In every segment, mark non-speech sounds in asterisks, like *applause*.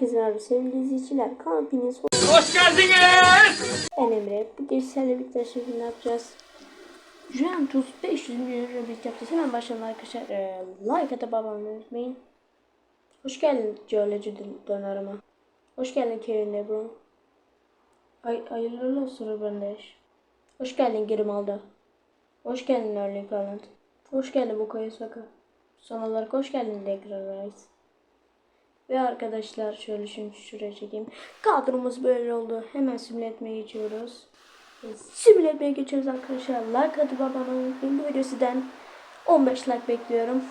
Herkese merhaba sevgili izleyiciler. Kampiniz Hoş geldiniz. Ben Emre. Bugün sizlerle birlikte şimdi ne yapacağız? Juventus 500 milyon euro bir yapacağız. Hemen başlayalım arkadaşlar. Ee, like atıp abone unutmayın. Hoş geldin Geology Dönerime. Hoş geldin Kevin De Bruyne. Ay, hayırlı olsun Ruben Neves. Hoş geldin Grimaldo. Hoş geldin Erling Haaland. Hoş geldin Bukayo Saka. Son olarak hoş geldin Declan Rice. Ve arkadaşlar şöyle şunu şuraya çekeyim. Kadromuz böyle oldu. Hemen simüle etmeye geçiyoruz. Ve Simüle etmeye geçiyoruz arkadaşlar. Like atıp abone unutmayın. Bu video sizden 15 like bekliyorum.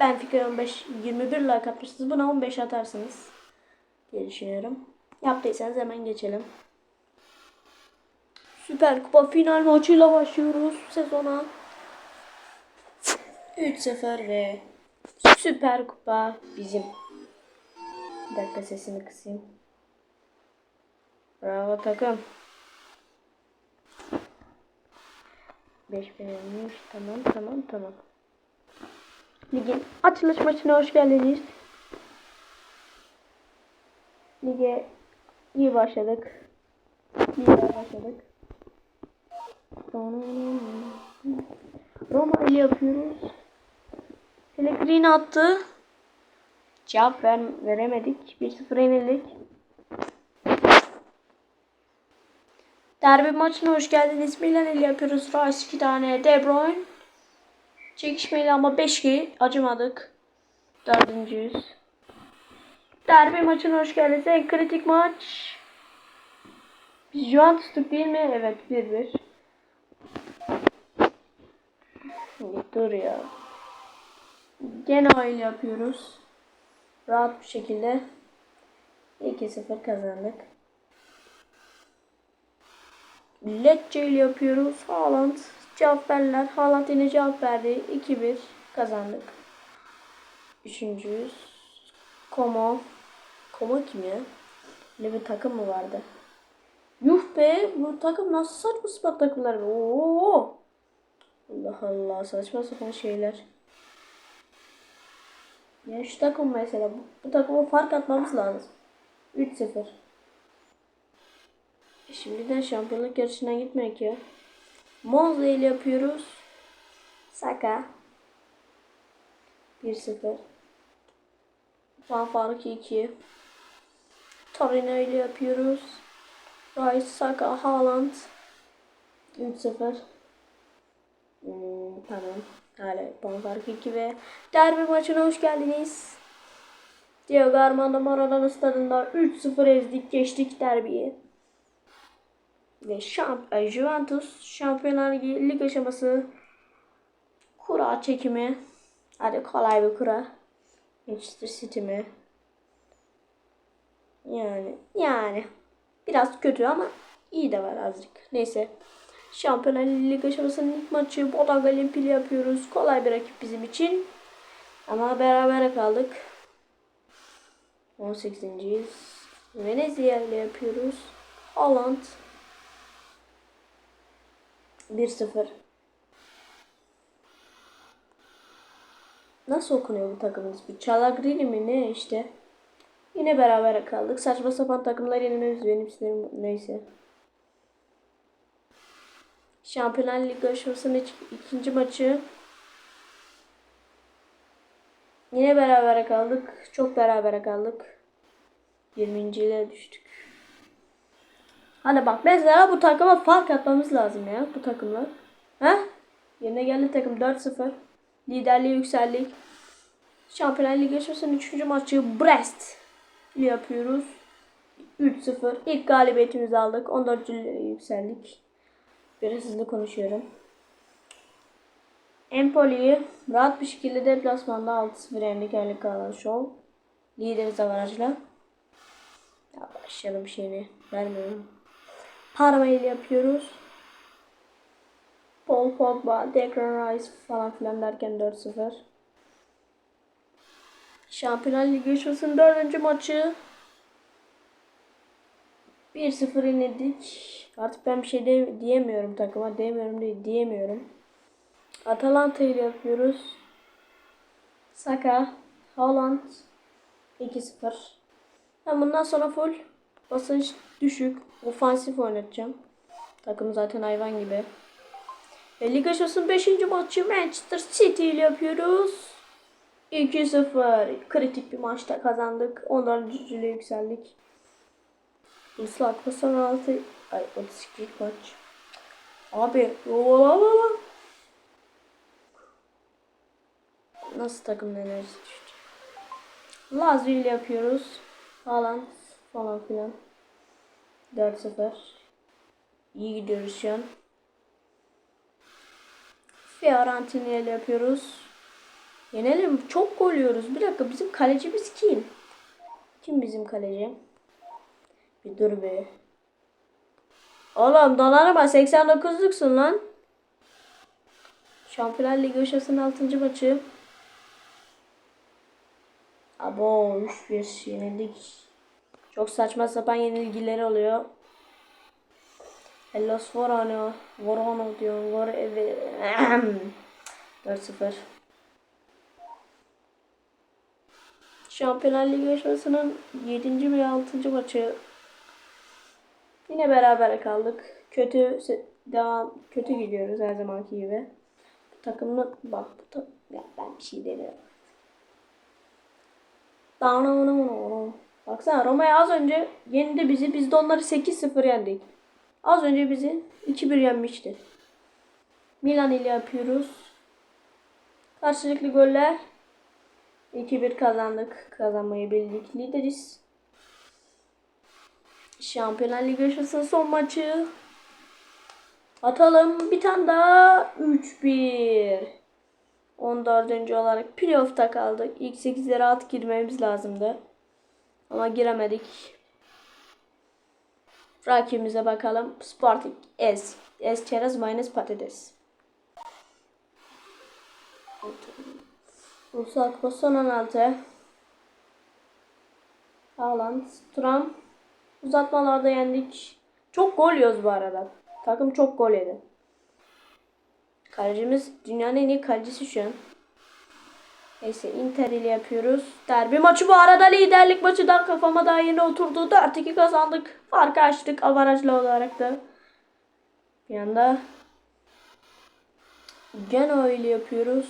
Ben fikir 15 21 like atmışsınız. Buna 15 atarsınız diye. Yaptıysanız hemen geçelim. Süper Kupa final maçıyla başlıyoruz sezona. 3-0 ve Süper Kupa bizim. Bir dakika sesini kısayım. Bravo takım. 5 beğenmiş. Tamam tamam tamam. Ligin açılış maçına hoş geldiniz. Lige iyi başladık. İyi başladık. Roma yapıyoruz. Pellegrini attı. Cevap ver, veremedik. 1-0 yenildik. Derbi maçına hoş geldiniz. Milan ile yapıyoruz. Rice 2 tane. De Bruyne. Çekişmeli ama 5-2. Acımadık. Dördüncüyüz. Derbi maçına hoş geldiniz. En kritik maç. Biz Juventus'tuk değil mi? Evet 1-1. Dur ya. Gene öyle yapıyoruz. Rahat bir şekilde 2-0 kazandık. Lecce ile yapıyoruz. Haaland cevap verdiler. Haaland yine cevap verdi. 2-1 kazandık. Üçüncüyüz. Como. Como kim ya? Ne bir takım mı vardı? Yuh be bu takım nasıl saçma sapan takımlar be. Oo. Allah Allah saçma sapan şeyler. Ya şu takım mesela bu, bu takıma fark atmamız lazım. 3-0. E Şimdiden şampiyonluk yarışına gitmek ya. Monza ile yapıyoruz. Saka. 1-0. Van farkı 2. Torino ile yapıyoruz. Rice, Saka, Haaland. 3-0. Hmm, tamam. Hala farkı 2 ve derbi maçına hoş geldiniz. Diego Armando Maradona stadında 3-0 ezdik geçtik derbiyi. Ve şamp e, Juventus Şampiyonlar Ligi lig aşaması kura çekimi. Hadi kolay bir kura. Manchester City mi? Yani yani biraz kötü ama iyi de var azıcık. Neyse. Şampiyonlar Ligi aşamasının ilk maçı Boda Galimpili yapıyoruz. Kolay bir rakip bizim için. Ama beraber kaldık. 18.yiz. Venezia ile yapıyoruz. Holland 1-0. Nasıl okunuyor bu takımın ismi? Çalagrini mi ne işte. Yine beraber kaldık. Saçma sapan takımlar yeniliyoruz. Benim sinirim neyse. Şampiyonlar Ligi aşamasının ik- ikinci maçı. Yine beraber kaldık. Çok beraber kaldık. 20. ile düştük. Hani bak mesela bu takıma fark atmamız lazım ya bu takımla. Ha? Yine geldi takım 4-0. Liderliğe yükseldik. Şampiyonlar Ligi aşamasının 3. maçı Brest yapıyoruz. 3-0. İlk galibiyetimizi aldık. 14. yükseldik. Biraz hızlı konuşuyorum. Empoli'yi rahat bir şekilde deplasmanda 6-0 yendik Erling Haaland Show. Lideriz avarajla. Ya başlayalım şeyini. Vermiyorum. Parma ile yapıyoruz. Paul Pogba, Declan Rice falan filan derken 4-0. Şampiyonlar Ligi yaşasın dördüncü maçı. 1-0 yenildik. Artık ben bir şey de diyemiyorum takıma. Diyemiyorum değil, diyemiyorum. Atalanta ile yapıyoruz. Saka, Haaland 2-0. Ben bundan sonra full basınç düşük, ofansif oynatacağım. Takım zaten hayvan gibi. Ve Liga Şampiyonası'nın 5. maçı Manchester City ile yapıyoruz. 2-0. Kritik bir maçta kazandık. 14. yükseldik. Islak pas 16. Ay 32 maç. Abi. ooo. Nasıl takım enerjisi düştü? Lazio ile yapıyoruz. Haaland falan filan. 4-0. İyi gidiyoruz şu an. Fiorentina ile yapıyoruz. Yenelim. Çok gol yiyoruz. Bir dakika bizim kalecimiz kim? Kim bizim kaleci? Bir dur be. Oğlum donanıma 89'luksun lan. Şampiyonlar Ligi Uşası'nın 6. maçı. Abo 3-1 yenildik. Çok saçma sapan yenilgileri oluyor. Hellos Vorano. Vorano diyorum. Vor 4-0. *clears throat* Şampiyonlar Ligi yarışmasının 7. ve 6. maçı. Yine beraber kaldık. Kötü devam kötü gidiyoruz her zamanki gibi. Bu takımla bak bu ta- ya ben bir şey demiyorum. Baksana Roma'ya az önce yendi bizi. Biz de onları 8-0 yendik. Az önce bizi 2-1 yenmişti. Milan ile yapıyoruz. Karşılıklı goller. 2-1 kazandık. Kazanmayı bildik. Lideriz. Şampiyonlar Ligi yarışmasının son maçı. Atalım. Bir tane daha. 3-1. 14. olarak playoff'ta kaldık. İlk 8'lere rahat girmemiz lazımdı. Ama giremedik. Rakibimize bakalım. Sporting S. S çerez minus patates. Ulusal Kupa son 16. Haaland, Thuram. Uzatmalarda yendik. Çok gol yiyoruz bu arada. Takım çok gol yedi. Kalecimiz dünyanın en iyi kalecisi şu an. Neyse Inter ile yapıyoruz. Derbi maçı bu arada liderlik maçı da kafama daha yeni oturdu. 4-2 kazandık. Farkı açtık avarajlı olarak da. Bir anda Genoa ile yapıyoruz.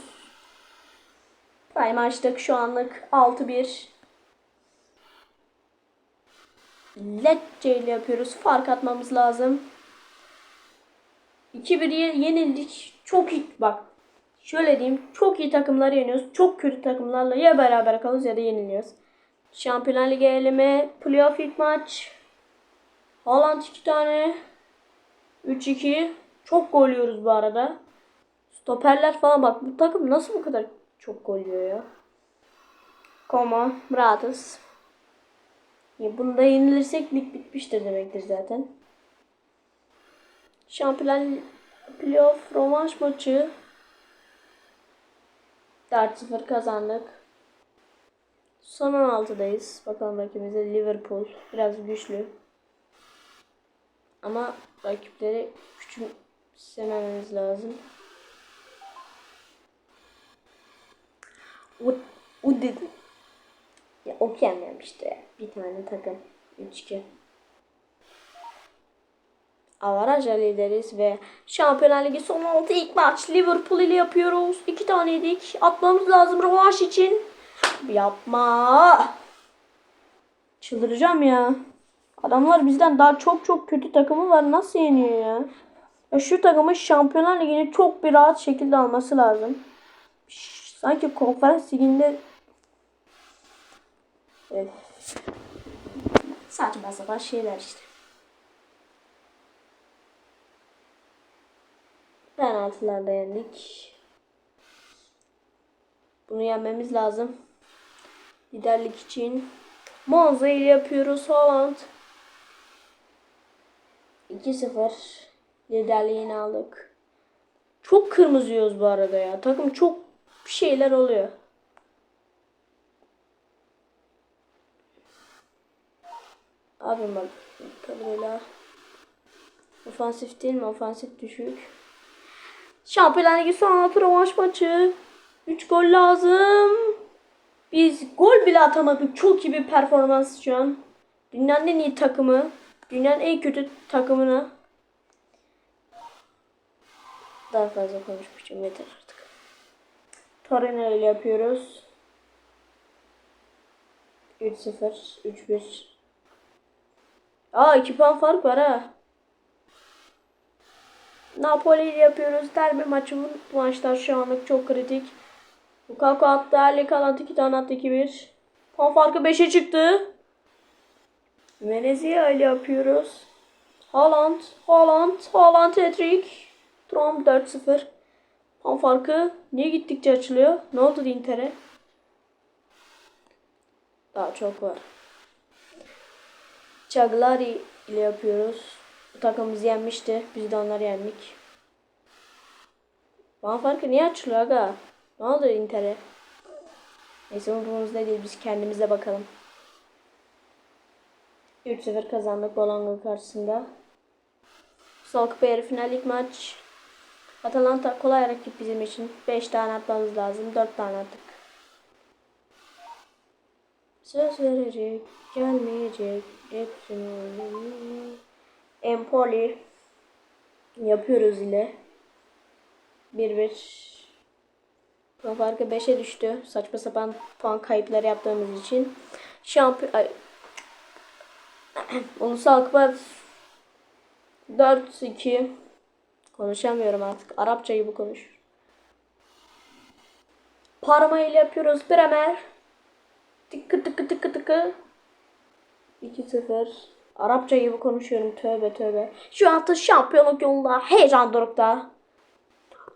Prime açtık şu anlık 6-1. Lecce ile yapıyoruz. Fark atmamız lazım. 2-1 ye- yenildik. Çok iyi bak. Şöyle diyeyim. Çok iyi takımları yeniyoruz. Çok kötü takımlarla ya beraber kalıyoruz ya da yeniliyoruz. Şampiyonlar Ligi eleme. Playoff ilk maç. Haaland 2 tane. 3-2. Çok gol yiyoruz bu arada. Stoperler falan bak. Bu takım nasıl bu kadar çok gol yiyor ya. Koma. Rahatız. Bunda yenilirsek lig bitmiştir demektir zaten. Şampiyonlar Playoff rövanş maçı 4-0 kazandık. Son 16'dayız. Bakalım rakibimize Liverpool. Biraz güçlü. Ama rakipleri küçümsememiz lazım. Dedim. Ya okuyamıyorum işte. Bir tane takım. 3-2. Avarajla lideriz ve Şampiyonlar Ligi son 6 ilk maç Liverpool ile yapıyoruz. 2 tane yedik. Atmamız lazım rövanş için. Yapma. Çıldıracağım ya. Adamlar bizden daha çok çok kötü takımı var. Nasıl yeniyor ya? ya şu takımın Şampiyonlar Ligi'ni çok bir rahat şekilde alması lazım. Şş, Sanki konferans liginde Öf. Saçma sapan şeyler işte. Penaltılarda yendik. Bunu yenmemiz lazım. Liderlik için. Monza ile yapıyoruz Holland. 2-0 liderliğini aldık. Çok kırmızı bu arada ya. Takım çok bir şeyler oluyor. Abim bak kadroyla ofansif değil mi? Ofansif düşük. Şampiyonlar Ligi son altı rövanş maçı. 3 gol lazım. Biz gol bile atamadık. Çok iyi bir performans şu an. Dünyanın en iyi takımı. Dünyanın en kötü takımını. Daha fazla konuşmayacağım. Yeter artık. Torino ile yapıyoruz. 3-0, 3-1. Aa 2 puan fark var ha. Napoli ile yapıyoruz. Derbi maçı bu maçlar şu anlık çok kritik. Lukaku attı. Erling Haaland 2 tane attı 2-1. Puan farkı 5'e çıktı. Venezia ile yapıyoruz. Haaland, Haaland, Haaland hat-trick. Trump 4-0. Puan farkı niye gittikçe açılıyor? Ne oldu Inter'e? Daha çok var. Cagliari ile yapıyoruz. Bu takım bizi yenmişti. Biz de onları yendik. Puan farkı niye açılıyor aga? Ne oldu Inter'e? Neyse umurumuzda değil. Biz kendimize bakalım. 3-0 kazandık Bologna karşısında. Sol Kupa yarı final maç. Atalanta kolay rakip bizim için. 5 tane atmamız lazım. 4 tane attık. Söz verecek, gelmeyecek. Hepsini oynayayım. Empoli yapıyoruz ile. 1-1 Puan farkı 5'e düştü. Saçma sapan puan kayıpları yaptığımız için. Şampiyon... *clears throat* Ulusal Kupa 4-2 Konuşamıyorum artık. Arapça gibi konuş. Parma ile yapıyoruz. Bremer. Tıkı tıkı tıkı tıkı. 2-0. Arapça gibi konuşuyorum. Tövbe tövbe. Şu anda şampiyonluk yolunda. Heyecan dorukta.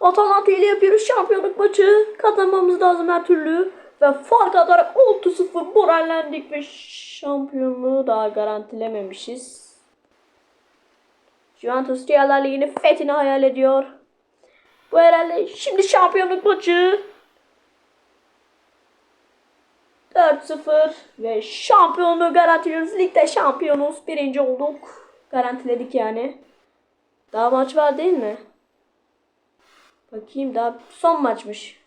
Atalanta ile yapıyoruz şampiyonluk maçı. Kazanmamız lazım her türlü. Ve fark atarak 6-0 morallendik ve şampiyonluğu daha garantilememişiz. Juventus Diğerler Ligi'nin fethini hayal ediyor. Bu herhalde şimdi şampiyonluk maçı. 4-0 ve şampiyonluğu garantiliyoruz. Ligde şampiyonuz. Birinci olduk. Garantiledik yani. Daha maç var değil mi? Bakayım daha son maçmış.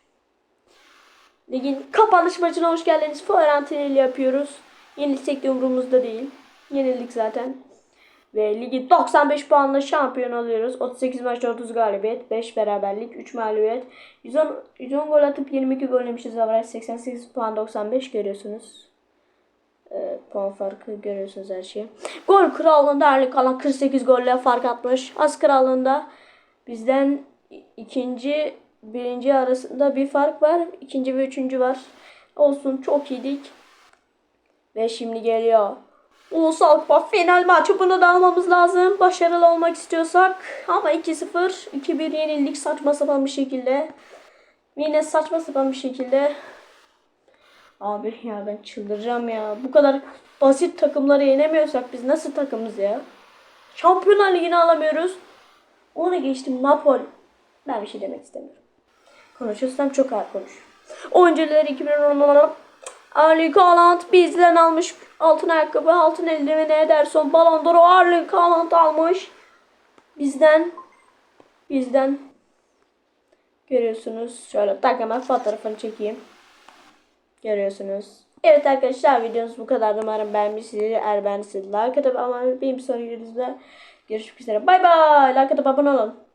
Ligin kapanış maçına hoş geldiniz. Fiorentina ile yapıyoruz. Yenilsek de umurumuzda değil. Yenildik zaten. Ve ligi 95 puanla şampiyon alıyoruz. 38 maçta 30 galibiyet, 5 beraberlik, 3 mağlubiyet. 110, 110 gol atıp 22 gol yemişiz. Averaj 88 puan 95 görüyorsunuz. Ee, puan farkı görüyorsunuz her şeyi. Gol krallığında Erling Haaland 48 golle fark atmış. Az krallığında bizden ikinci birinci arasında bir fark var. İkinci ve üçüncü var. Olsun çok iyiydik. Ve şimdi geliyor. Ulusal Kupa final maçı bunu da almamız lazım. Başarılı olmak istiyorsak. Ama 2-0, 2-1 yenildik saçma sapan bir şekilde. Yine saçma sapan bir şekilde. Abi ya ben çıldıracağım ya. Bu kadar basit takımları yenemiyorsak biz nasıl takımız ya? Şampiyonlar Ligi'ni alamıyoruz. Onu geçtim Napoli. Ben bir şey demek istemiyorum. Konuşursam çok ağır konuş. Oyuncuları 2010 Erling Haaland bizden almış altın ayakkabı, altın eldiveni Ederson, Ballon d'Or'u Erling Haaland almış. Bizden bizden görüyorsunuz. Şöyle tak hemen fotoğrafını çekeyim. Görüyorsunuz. Evet arkadaşlar videomuz bu kadar. Umarım beğenmişsiniz. Eğer beğendiyseniz like atıp ama benim sonraki videomda görüşmek üzere. Bay bay. Like atıp abone olun.